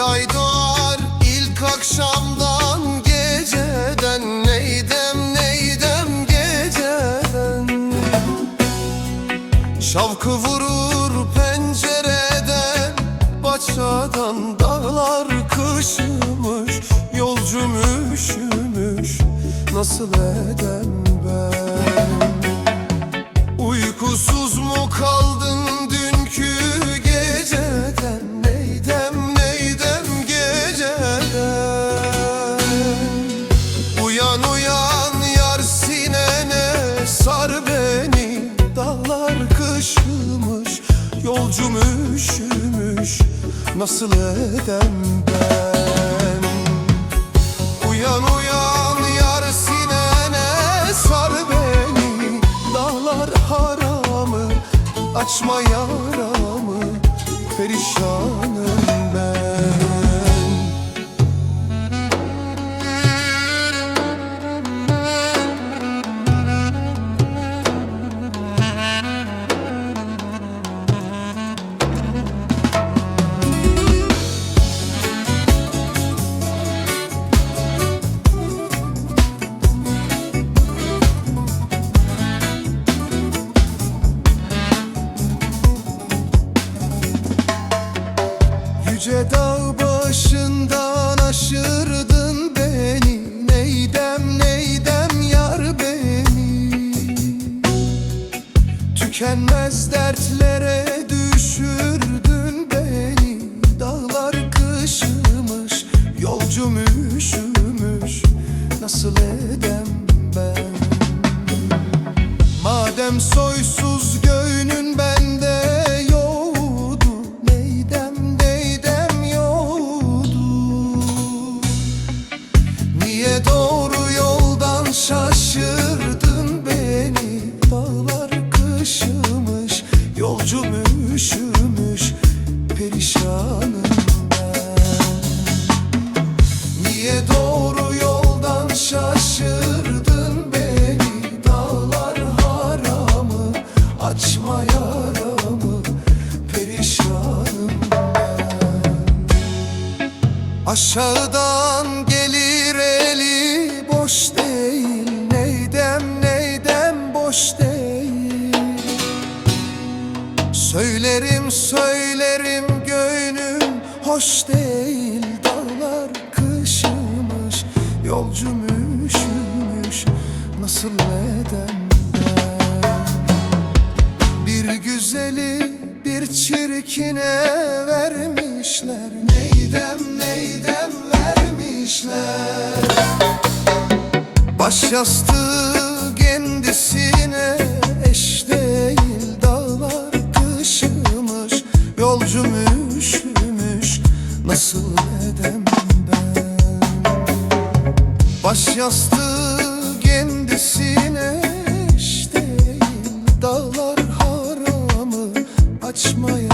ay doğar ilk akşamdan geceden Neydem neydem geceden? Şavkı vurur pencereden Başadan dağlar kışımış Yolcum üşümüş Nasıl edem ben? Uykusuz mu kaldın üşümüş Nasıl edem ben? Uyan uyan yar sinene sar beni. Dağlar haramı açma yaramı Perişanım dertlere düşürdün beni. Dağlar kışımış yolcum üşümüş. Nasıl edem ben? Madem soysuz göğünün bende yoğdu Neydem neydem yoğdu Niye doğru yoldan şaşırdın beni? Dağlar kışımış üşümüş Perişanım ben. Niye doğru yoldan şaşırdın beni? Dağlar haramı açma yaramı Perişanım ben. Aşağıdan yolcum üşümüş Nasıl ben? Bir güzeli bir çirkine vermişler. Neydem neydem vermişler? Baş yastığı kendisine eş değil Dağlar kışımış yolcum üşümüş Nasıl edem Baş yastığı kendisine eş değil Dağlar haramı açmaya